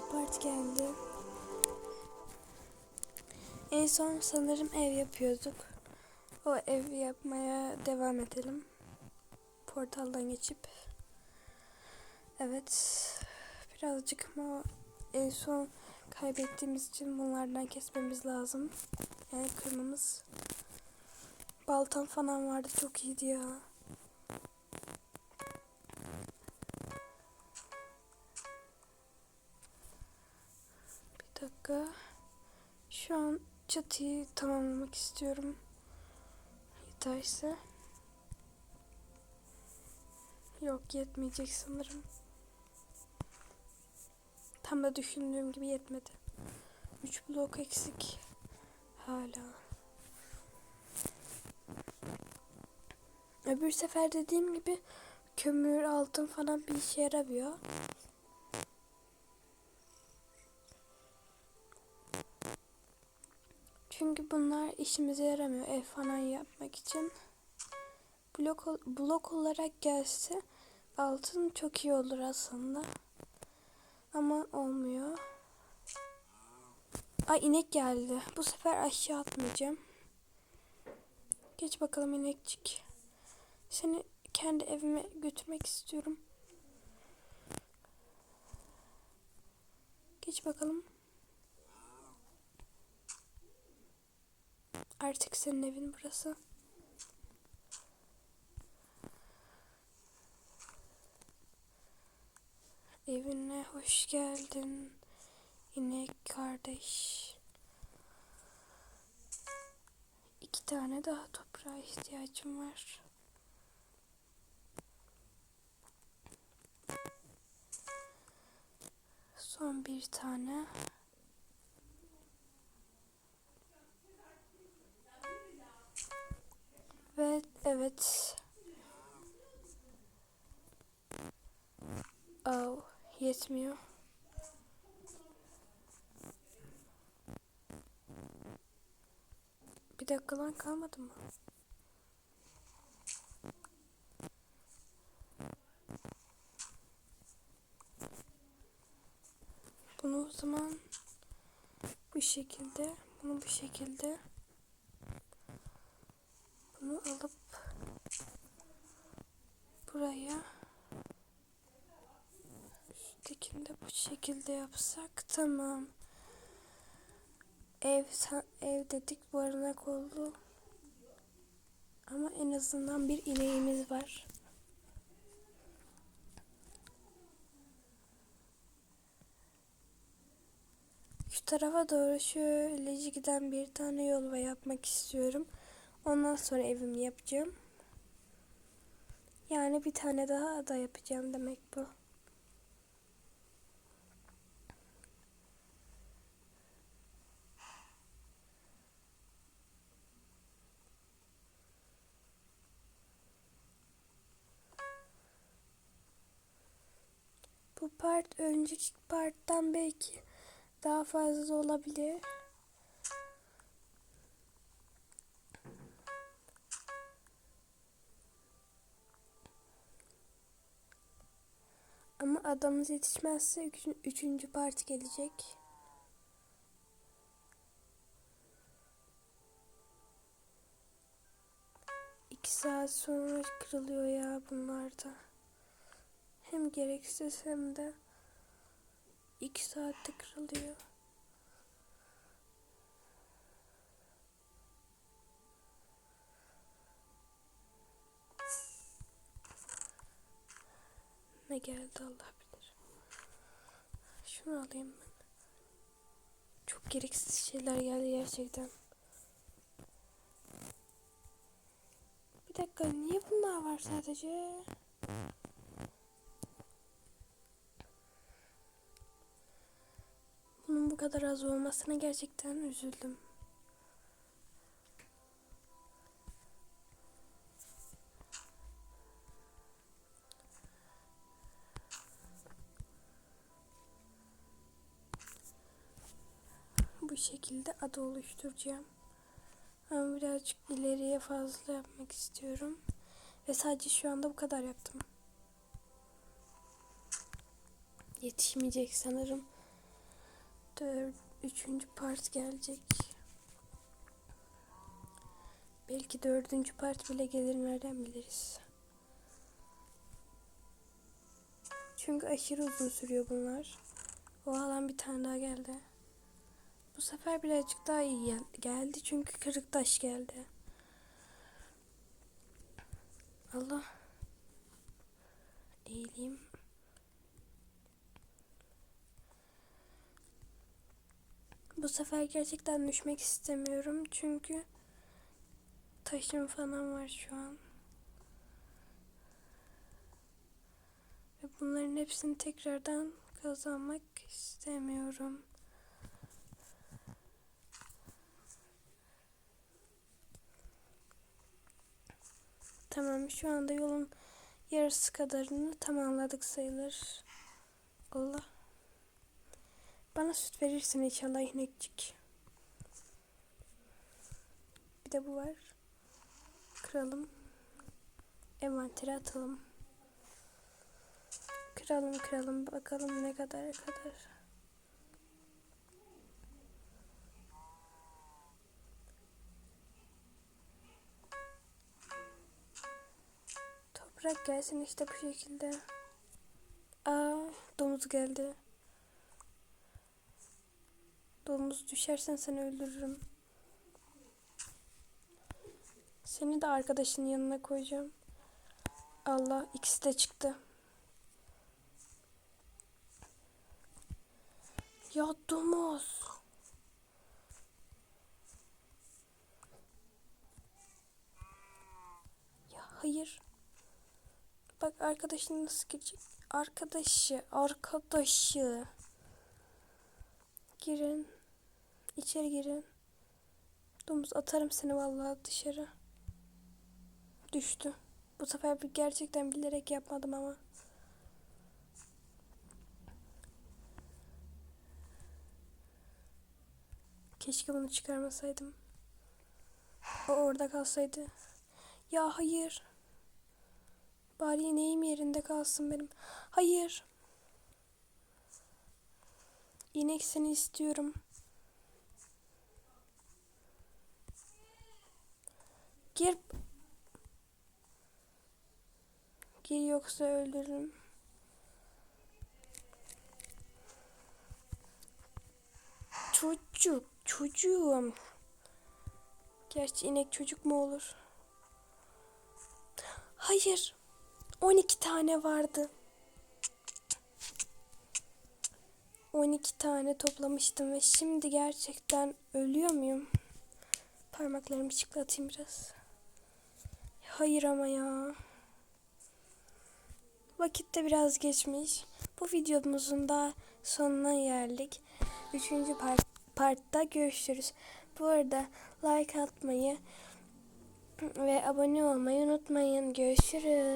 ikinci part geldi. En son sanırım ev yapıyorduk. O evi yapmaya devam edelim. Portaldan geçip. Evet. Birazcık ama en son kaybettiğimiz için bunlardan kesmemiz lazım. Yani kırmamız. Baltam falan vardı çok iyiydi ya. Dakika. Şu an çatıyı tamamlamak istiyorum. Yeterse. Yok yetmeyecek sanırım. Tam da düşündüğüm gibi yetmedi. 3 blok eksik. Hala. Öbür sefer dediğim gibi kömür, altın falan bir işe yaramıyor. Çünkü bunlar işimize yaramıyor ev falan yapmak için. Blok, blok olarak gelse altın çok iyi olur aslında. Ama olmuyor. Ay inek geldi. Bu sefer aşağı atmayacağım. Geç bakalım inekçik. Seni kendi evime götürmek istiyorum. Geç bakalım. Artık senin evin burası. Evine hoş geldin. İnek kardeş. İki tane daha toprağa ihtiyacım var. Son bir tane. Ve evet. Oh, yetmiyor. Bir dakika lan kalmadı mı? Bunu o zaman bu şekilde, bunu bu şekilde bunu alıp buraya üsttekini de bu şekilde yapsak tamam. Ev ev dedik barınak oldu. Ama en azından bir ineğimiz var. Şu tarafa doğru şöylece giden bir tane yol ve yapmak istiyorum. Ondan sonra evimi yapacağım. Yani bir tane daha ada yapacağım demek bu. Bu part önceki parttan belki daha fazla olabilir. Adamız yetişmezse üç, üçüncü part gelecek. İki saat sonra kırılıyor ya bunlar da. Hem gereksiz hem de iki saatte kırılıyor. Ne geldi Allah bilir. Şunu alayım ben. Çok gereksiz şeyler geldi gerçekten. Bir dakika niye bunlar var sadece? Bunun bu kadar az olmasına gerçekten üzüldüm. Bu şekilde ada oluşturacağım. Ama birazcık ileriye fazla yapmak istiyorum. Ve sadece şu anda bu kadar yaptım. Yetişmeyecek sanırım. Dört, üçüncü part gelecek. Belki dördüncü part bile gelir nereden biliriz. Çünkü aşırı uzun sürüyor bunlar. O alan bir tane daha geldi. Bu sefer birazcık daha iyi gel- geldi çünkü kırık taş geldi. Allah. Eğileyim. Bu sefer gerçekten düşmek istemiyorum çünkü taşım falan var şu an. Ve bunların hepsini tekrardan kazanmak istemiyorum. Tamam şu anda yolun yarısı kadarını tamamladık sayılır. Allah. Bana süt verirsin inşallah inekçik. Bir de bu var. Kıralım. Envantere atalım. Kıralım kıralım bakalım ne kadar kadar. Toprak gelsin işte bu şekilde. Aa domuz geldi. Domuz düşersen seni öldürürüm. Seni de arkadaşının yanına koyacağım. Allah ikisi de çıktı. Ya domuz. Ya hayır. Bak arkadaşın nasıl girecek? Arkadaşı, arkadaşı. Girin. İçeri girin. Domuz atarım seni vallahi dışarı. Düştü. Bu sefer bir gerçekten bilerek yapmadım ama. Keşke bunu çıkarmasaydım. O orada kalsaydı. Ya hayır. Bari ineğim yerinde kalsın benim. Hayır. İnek seni istiyorum. Gir. Gir yoksa öldürürüm. Çocuk, çocuğum. Gerçi inek çocuk mu olur? Hayır. 12 tane vardı. 12 tane toplamıştım ve şimdi gerçekten ölüyor muyum? Parmaklarımı çıklatayım biraz. Hayır ama ya. Vakit de biraz geçmiş. Bu videomuzun da sonuna geldik. Üçüncü part, partta görüşürüz. Bu arada like atmayı ve abone olmayı unutmayın. Görüşürüz.